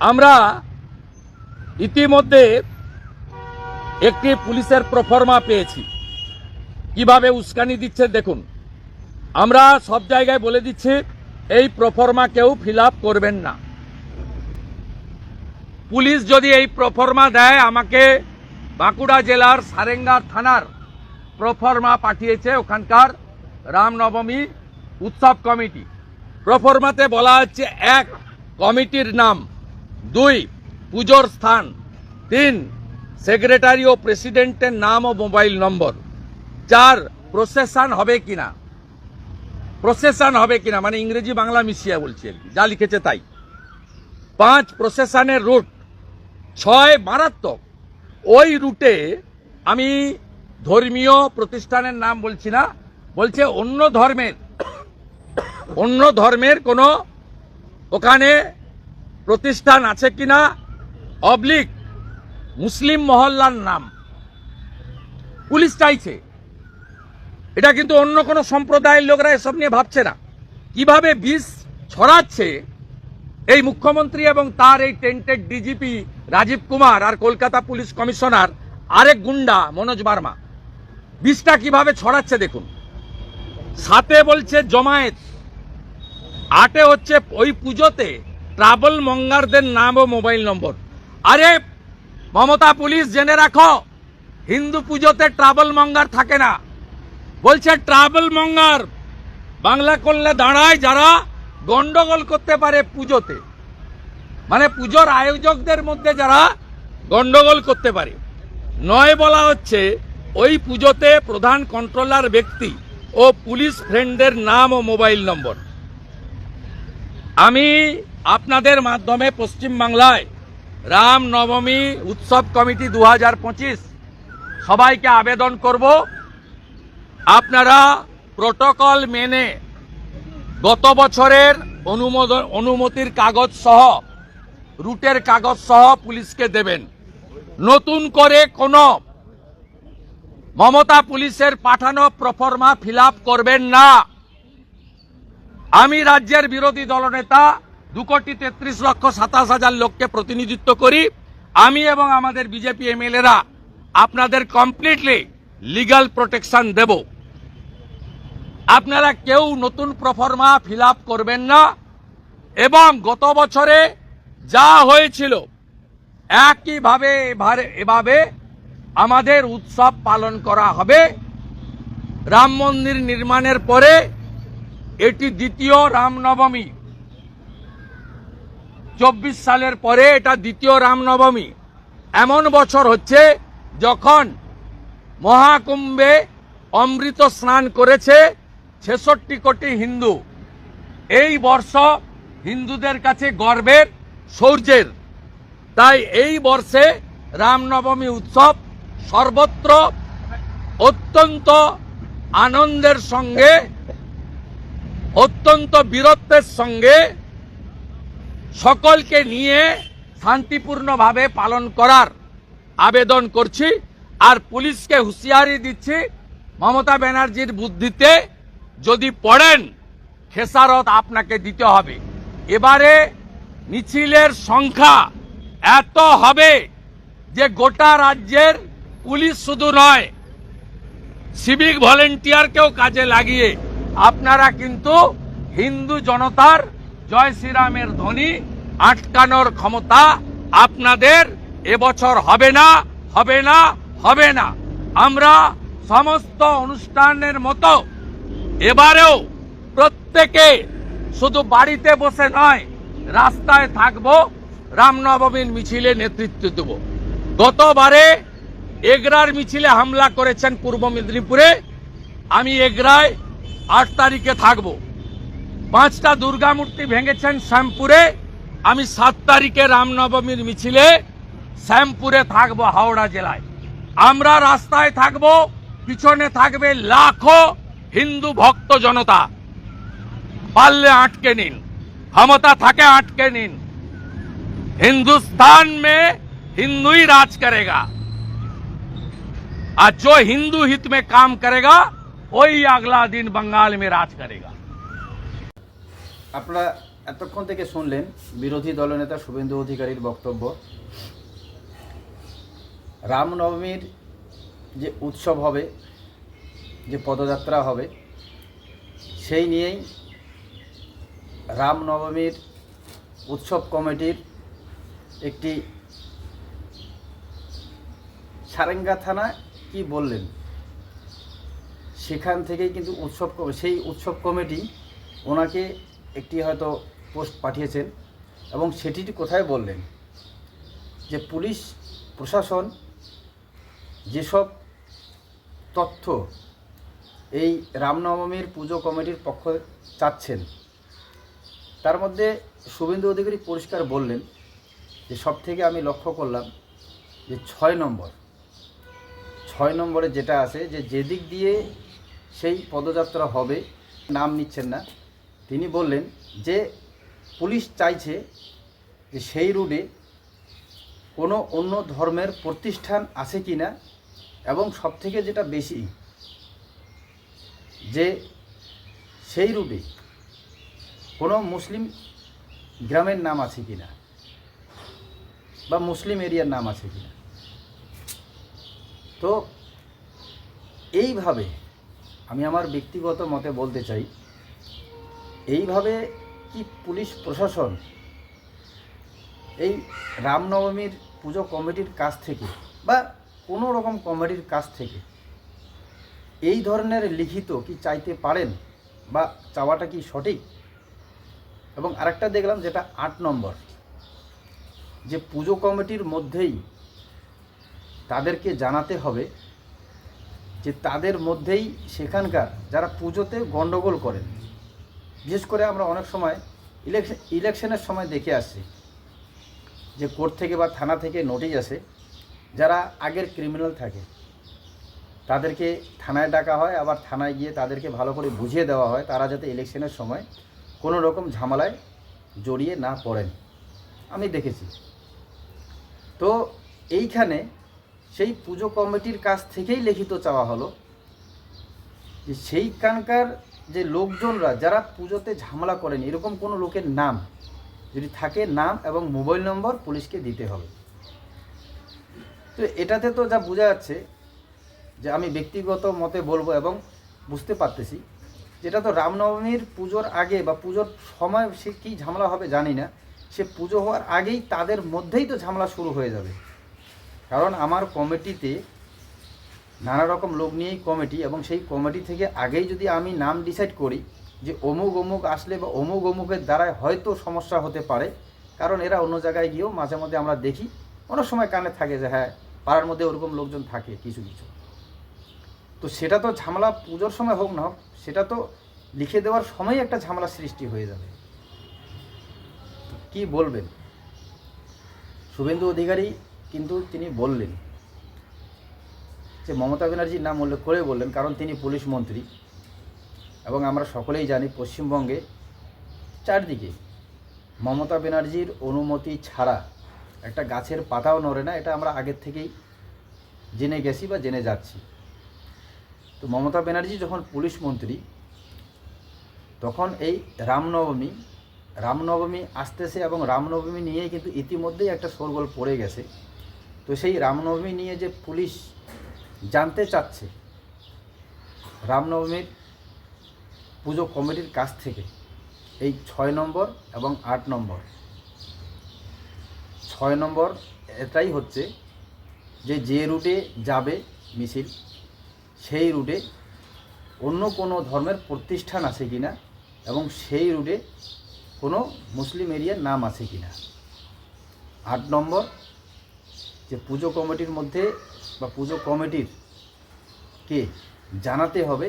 আমরা ইতিমধ্যে একটি পুলিশের প্রফর্মা পেয়েছি। কীভাবে উস্কানি দিচ্ছে দেখুন। আমরা সব জায়গায় বলে দিচ্ছি, এই প্রফর্মা কেউ ফিল করবেন না। পুলিশ যদি এই প্রফর্মা দেয়, আমাকে বাঁকুড়া জেলার সারেঙ্গা থানার প্রফর্মা পাঠিয়েছে ওখানকার রামনবমী উৎসব কমিটি। প্রফর্মাতে বলা হচ্ছে এক কমিটির নাম। দুই, পুজোর স্থান। তিন, সেক্রেটারি ও প্রেসিডেন্টের নাম ও মোবাইল নম্বর। চার, প্রসেশন হবে কিনা? প্রসেশন হবে কিনা? মানে ইংরেজি বাংলা মিশিয়ে বলছি আর যা লিখেছে তাই। পাঁচ, প্রসেশনের রুট। ছয়, মারাত্মক। ওই রুটে আমি ধর্মীয় প্রতিষ্ঠানের নাম বলছি না, বলছে অন্য ধর্মের। অন্য ধর্মের কোনো ওখানে প্রতিষ্ঠান আছে কিনা? অবলিক মুসলিম মহল্লার নাম। পুলিশ চাইছে। এটা কিন্তু অন্য কোনো সম্প্রদায়ের লোকরা এসব নিয়ে ভাবছে না। কীভাবে বিষ ছড়াচ্ছে এই মুখ্যমন্ত্রী এবং তার এই টেন্টেড ডিজিপি রাজীব কুমার আর কলকাতা পুলিশ কমিশনার আরেক গুন্ডা মনোজ বার্মা। বিষটা কীভাবে ছড়াচ্ছে দেখুন। সাথে বলছে জমায়েত, আটে হচ্ছে ওই পুজোতে ট্রাভেল মঙ্গারদের নাম ও মোবাইল নম্বর। আরে, মমতা পুলিশ জেনে রাখো, হিন্দু পুজোতে ট্রাভেল মঙ্গার থাকে না। বলছে, ট্রাভেল মঙ্গার, বাংলা করলে দাঁড়ায় যারা গন্ডগোল করতে পারে পুজোতে। মানে পুজোর আয়োজকদের মধ্যে যারা গন্ডগোল করতে পারে। নয় বলা হচ্ছে, ওই পুজোতে প্রধান কন্ট্রোলার ব্যক্তি ও পুলিশ ফ্রেন্ডের নাম ও মোবাইল নম্বর। আমি আপনাদের মাধ্যমে পশ্চিমবাংলায় রাম নবমী উৎসব কমিটি দু হাজার পঁচিশ সবাইকে আবেদন করব। আপনারা প্রোটোকল মেনে গত বছরের অনুমোদন অনুমতির কাগজ সহ, রুটের কাগজ সহ পুলিশকে দেবেন। নতুন করে কোনো মমতা পুলিশের পাঠানো প্রফর্মা ফিল করবেন না। আমি রাজ্যের বিরোধী দলনেতা দু কোটি তেত্রিশ লক্ষ সাতাশ হাজার লোককে প্রতিনিধিত্ব করি। আমি এবং আমাদের বিজেপি এমএলএরা আপনাদের কমপ্লিটলি লিগ্যাল প্রোটেকশন দেব। আপনারা কেউ নতুন প্রফর্মা ফিল করবেন না। এবং গত বছরে যা হয়েছিল, একইভাবে এভাবে আমাদের উৎসব পালন করা হবে। রাম মন্দির নির্মাণের পরে এটি দ্বিতীয় রামনবমী। চব্বিশ সালের পরে এটা দ্বিতীয় রামনবমী। এমন বছর হচ্ছে যখন মহাকুম্ভে অমৃত স্নান করেছে ছেষট্টি কোটি হিন্দু। এই বর্ষ হিন্দুদের কাছে গর্বের সৌর্যের তাই এই বর্ষে রামনবমী উৎসব সর্বত্র অত্যন্ত আনন্দের সঙ্গে অত্যন্ত বীরত্বের সঙ্গে সকলকে নিয়ে শান্তিপূর্ণভাবে পালন করার আবেদন করছি আর পুলিশকে হুঁশিয়ারি দিচ্ছি, মমতা ব্যানার্জির বুদ্ধিতে যদি পড়েন, খেসারত আপনাকে দিতে হবে। এবারে মিছিলের সংখ্যা এত হবে যে গোটা রাজ্যের পুলিশ শুধু নয়, সিভিক ভলেন্টিয়ারকেও কাজে লাগিয়ে আপনারা কিন্তু হিন্দু জনতার জয় শ্রীরামের ধ্বনি আটকানোর ক্ষমতা আপনাদের এবছর হবে না হবে না হবে না। আমরা সমস্ত অনুষ্ঠানের মতো এবারেও প্রত্যেকে শুধু বাড়িতে বসে নয়, রাস্তায় থাকব, রামনবমীর মিছিলে নেতৃত্ব দেব। গতবারে এগরার মিছিলে হামলা করেছেন পূর্ব মেদিনীপুরে। আমি এগরায় আট তারিখে থাকব পাঁচটা দুর্গা মূর্তি ভেঙেছেন শ্যামপুরে আমি সাত তারিখে রামনবমীর মিছিলে শ্যামপুরে থাকবো হাওড়া জেলায় আমরা রাস্তায় থাকব পিছনে থাকবে লাখো হিন্দু ভক্ত জনতা পারলে আটকে নিন ক্ষমতা থাকে আটকে নিন हिंदुस्तान में हिंदू ही राज करेगा और जो हिंदू हित में काम करेगा ওই আগলা দিন বাঙাল মে রাজ করেগা। আপনারা এতক্ষণ থেকে শুনলেন বিরোধী দলনেতা শুভেন্দু অধিকারীর বক্তব্য। রামনবমীর যে উৎসব হবে, যে পদযাত্রা হবে, সেই নিয়েই রামনবমীর উৎসব কমিটির একটি সারেঙ্গা থানা কি বললেন? সেখান থেকেই কিন্তু উৎসব সেই উৎসব কমিটি ওনাকে একটি হয়তো পোস্ট পাঠিয়েছেন এবং সেটি কোথায় বললেন? যে পুলিশ, প্রশাসন যেসব তথ্য এই রামনবমীর পুজো কমিটির পক্ষ চাচ্ছেন, তার মধ্যে শুভেন্দু অধিকারী পরিষ্কার বললেন যে সব থেকে আমি লক্ষ্য করলাম যে ছয় নম্বর, ছয় নম্বরে যেটা আছে যে যেদিক দিয়ে সেই পদযাত্রা হবে, নাম নিচ্ছেন না। তিনি বললেন যে, পুলিশ চাইছে যে সেই রুটে কোনো অন্য ধর্মের প্রতিষ্ঠান আছে কি না এবং সবথেকে যেটা বেশি, যে সেই রুটে কোনো মুসলিম গ্রামের নাম আছে কি না বা মুসলিম এরিয়ার নাম আছে কি না। তো এইভাবে আমি আমার ব্যক্তিগত মতে বলতে চাই, এইভাবে কি পুলিশ প্রশাসন এই রামনবমীর পুজো কমিটির কাছ থেকে বা কোনো রকম কমিটির কাছ থেকে এই ধরনের লিখিত কি চাইতে পারেন বা চাওয়াটা কি সঠিক? এবং আরেকটা দেখলাম যেটা আট নম্বর, যে পুজো কমিটির মধ্যেই তাদেরকে জানাতে হবে যে তাদের মধ্যেই সেখানকার যারা পুজোতে গণ্ডগোল করেন, বিশেষ করে আমরা অনেক সময় ইলেকশন ইলেকশনের সময় দেখে আসছি যে কোর্ট থেকে বা থানা থেকে নোটিশ আসে যারা আগের ক্রিমিনাল থাকে। তাদেরকে থানায় ডাকা হয়, আবার থানায় গিয়ে তাদেরকে ভালো করে বুঝিয়ে দেওয়া হয়, তারা যাতে ইলেকশনের সময় কোনো রকম ঝামেলায় জড়িয়ে না পড়েন। আমি দেখেছি। তো এইখানে সেই পুজো কমিটির কাছ থেকেই লিখিত চাওয়া হলো যে সেইখানকার যে লোকজনরা যারা পুজোতে ঝামেলা করেন, এরকম কোনো লোকের নাম যদি থাকে নাম এবং মোবাইল নম্বর পুলিশকে দিতে হবে। তো এটাতে তো যা বোঝা যাচ্ছে যে আমি ব্যক্তিগত মতে বলব এবং বুঝতে পারতেছি, যেটা তো রামনবমীর পুজোর আগে বা পুজোর সময় সে কী ঝামেলা হবে জানি না, সে পুজো হওয়ার আগেই তাদের মধ্যেই তো ঝামেলা শুরু হয়ে যাবে। কারণ আমার কমিটিতে নানা রকম লোক নিয়েই কমিটি এবং সেই কমিটি থেকে আগেই যদি আমি নাম ডিসাইড করি যে অমুক অমুক আসলে বা অমুক অমুকের দ্বারাই হয়তো সমস্যা হতে পারে, কারণ এরা অন্য জায়গায় গিয়েও মাঝে মধ্যে আমরা দেখি, অনেক সময় কানে থাকে যে হ্যাঁ পাড়ার মধ্যে ওরকম লোকজন থাকে কিছু কিছু। তো সেটা তো ঝামেলা পুজোর সময় হোক না হোক, সেটা তো লিখে দেওয়ার সময় একটা ঝামেলা সৃষ্টি হয়ে যাবে। কি বলবেন? শুভেন্দু অধিকারী কিন্তু তিনি বললেন যে মমতা ব্যানার্জির নাম উল্লেখ করে বললেন, কারণ তিনি পুলিশ মন্ত্রী। এবং আমরা সকলেই জানি পশ্চিমবঙ্গে চারদিকে মমতা ব্যানার্জির অনুমতি ছাড়া একটা গাছের পাতাও নড়ে না, এটা আমরা আগের থেকেই জেনে গেছি বা জেনে যাচ্ছি। তো মমতা ব্যানার্জি যখন পুলিশ মন্ত্রী, তখন এই রামনবমী রামনবমী আসতেছে এবং রামনবমী নিয়েই কিন্তু ইতিমধ্যেই একটা শোরগোল পড়ে গেছে। তো সেই রামনবমী নিয়ে যে পুলিশ জানতে চাচ্ছে, রামনবমীর পুজো কমিটির কাছ থেকে এই ছয় নম্বর এবং আট নম্বর। ছয় নম্বর এটাই হচ্ছে যে যে রুটে যাবে মিছিল, সেই রুটে অন্য কোনো ধর্মের প্রতিষ্ঠান আছে কি না এবং সেই রুটে কোনো মুসলিম এরিয়ার নাম আছে কি না আট নম্বর যে পুজো কমিটির মধ্যে বা পুজো কমিটির কে জানাতে হবে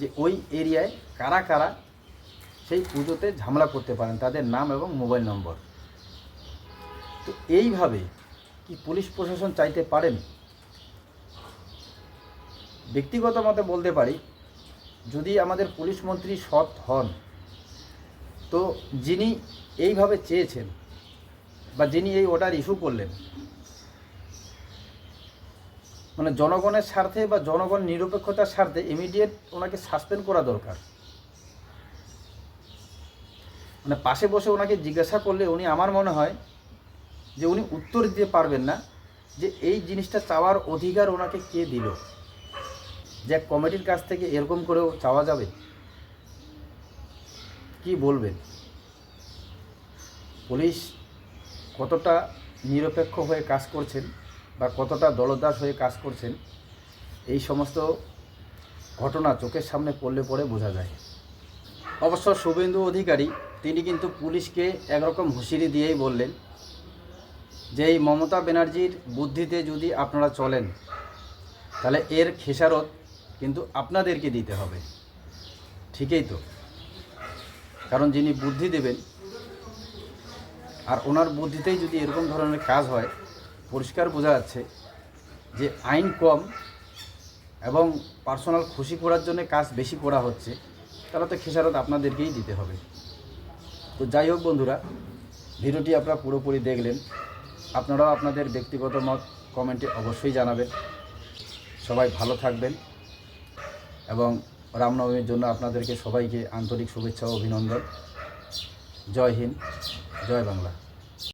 যে ওই এরিয়ায় কারা কারা সেই পুজোতে ঝামেলা করতে পারেন, তাদের নাম এবং মোবাইল নম্বর। তো এইভাবে কি পুলিশ প্রশাসন চাইতে পারেন? ব্যক্তিগত মতে বলতে পারি, যদি আমাদের পুলিশ মন্ত্রী সৎ হন, তো যিনি এইভাবে চেয়েছেন বা যিনি এই অর্ডার ইস্যু করলেন মানে জনগণের স্বার্থে বা জনগণ নিরপেক্ষতার স্বার্থে ইমিডিয়েট ওনাকে সাসপেন্ড করা দরকার। মানে পাশে বসে ওনাকে জিজ্ঞাসা করলে উনি আমার মনে হয় যে উনি উত্তর দিতে পারবেন না যে এই জিনিসটা চাওয়ার অধিকার ওনাকে কে দিল? যে কমিটির কাছ থেকে এরকম করেও চাওয়া যাবে? কি বলবেন? পুলিশ কতটা নিরপেক্ষ হয়ে কাজ করছেন? বা কতটা দলদাস হয়ে কাজ করছেন, এই সমস্ত ঘটনা চোখের সামনে পড়লে পরে বোঝা যায়। অবশ্য শুভেন্দু অধিকারী, তিনি কিন্তু পুলিশকে একরকম হুঁশিয়ারি দিয়েই বললেন যে, এই মমতা ব্যানার্জির বুদ্ধিতে যদি আপনারা চলেন, তাহলে এর খেসারত কিন্তু আপনাদেরকে দিতে হবে। ঠিকই তো। কারণ যিনি বুদ্ধি দেবেন, আর ওনার বুদ্ধিতেই যদি এরকম ধরনের কাজ হয় পরিষ্কার বোঝা যাচ্ছে যে আইন কম এবং পার্সোনাল খুশি করার জন্য কাজ বেশি করা হচ্ছে, তাহলে তো খেসারত আপনাদেরকেই দিতে হবে। তো যাই হোক বন্ধুরা, ভিডিওটি আপনারা পুরোপুরি দেখলেন। আপনারাও আপনাদের ব্যক্তিগত মত কমেন্টে অবশ্যই জানাবেন। সবাই ভালো থাকবেন এবং রামনবমীর জন্য আপনাদেরকে সবাইকে আন্তরিক শুভেচ্ছা ও অভিনন্দন। জয় হিন্দ, জয় বাংলা।